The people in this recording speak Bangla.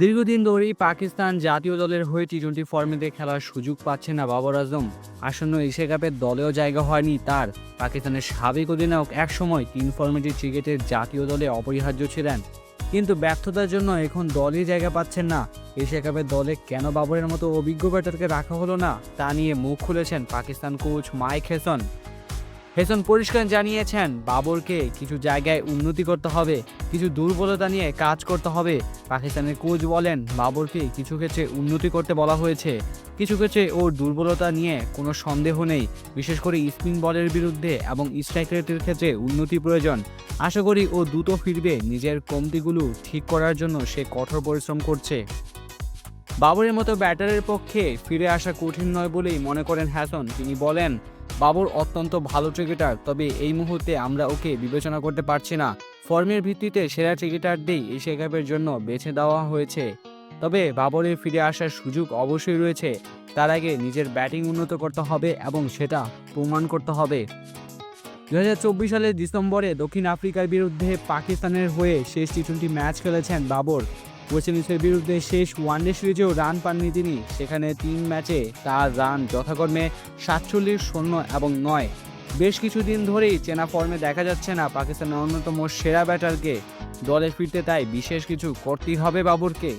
দীর্ঘদিন ধরেই পাকিস্তান জাতীয় দলের হয়ে টি টোয়েন্টি ফর্মেটে খেলার সুযোগ পাচ্ছে না বাবর আজম। আসন্ন এশিয়া কাপের দলেও জায়গা হয়নি তার। পাকিস্তানের সাবেক অধিনায়ক একসময় তিন ফর্মেটের ক্রিকেটের জাতীয় দলে অপরিহার্য ছিলেন। কিন্তু ব্যর্থতার জন্য এখন দলই জায়গা পাচ্ছেন না। এশিয়া কাপের দলে কেন বাবরের মতো অভিজ্ঞ ব্যাটারকে রাখা হলো না তা নিয়ে মুখ খুলেছেন Pakistan coach Mike Hesson. Hesson পরিষ্কার জানিয়েছেন, বাবরকে কিছু জায়গায় উন্নতি করতে হবে, কিছু দুর্বলতা নিয়ে কাজ করতে হবে। পাকিস্তানের কোচ বলেন, বাবরকে কিছু ক্ষেত্রে উন্নতি করতে বলা হয়েছে। কিছু ক্ষেত্রে ওর দুর্বলতা নিয়ে কোনো সন্দেহ নেই, বিশেষ করে স্পিন বলের বিরুদ্ধে এবং স্ট্রাইক রেটের ক্ষেত্রে উন্নতি প্রয়োজন। আশা করি ও দ্রুত ফিরবে, নিজের কমতিগুলো ঠিক করার জন্য সে কঠোর পরিশ্রম করছে। বাবরের মতো ব্যাটারের পক্ষে ফিরে আসা কঠিন নয় বলেই মনে করেন হ্যাসন। তিনি বলেন, বাবর অত্যন্ত ভালো ক্রিকেটার, তবে এই মুহূর্তে আমরা ওকে বিবেচনা করতে পারছি না। ফর্মের ভিত্তিতে সেরা ক্রিকেটারদের এশিয়া কাপের জন্য বেছে দেওয়া হয়েছে। তবে বাবরের ফিরে আসার সুযোগ অবশ্যই রয়েছে। তার আগে নিজের ব্যাটিং উন্নত করতে হবে এবং সেটা প্রমাণ করতে হবে। দু হাজার চব্বিশ সালের ডিসেম্বরে দক্ষিণ আফ্রিকার বিরুদ্ধে পাকিস্তানের হয়ে শেষ টি টোয়েন্টি ম্যাচ খেলেছেন বাবর। ওয়েস্ট ইন্ডিজের বিরুদ্ধে শেষ ওয়ানডে সিরিজেও রান পাননি তিনি। সেখানে তিন ম্যাচে তার রান যথাক্রমে সাতচল্লিশ শূন্য এবং নয়। বেশ কিছুদিন ধরেই চেনা ফর্মে দেখা যাচ্ছে না পাকিস্তানের অন্যতম সেরা ব্যাটারকে। দলে ফিরতে তাই বিশেষ কিছু করতেই হবে বাবরকে।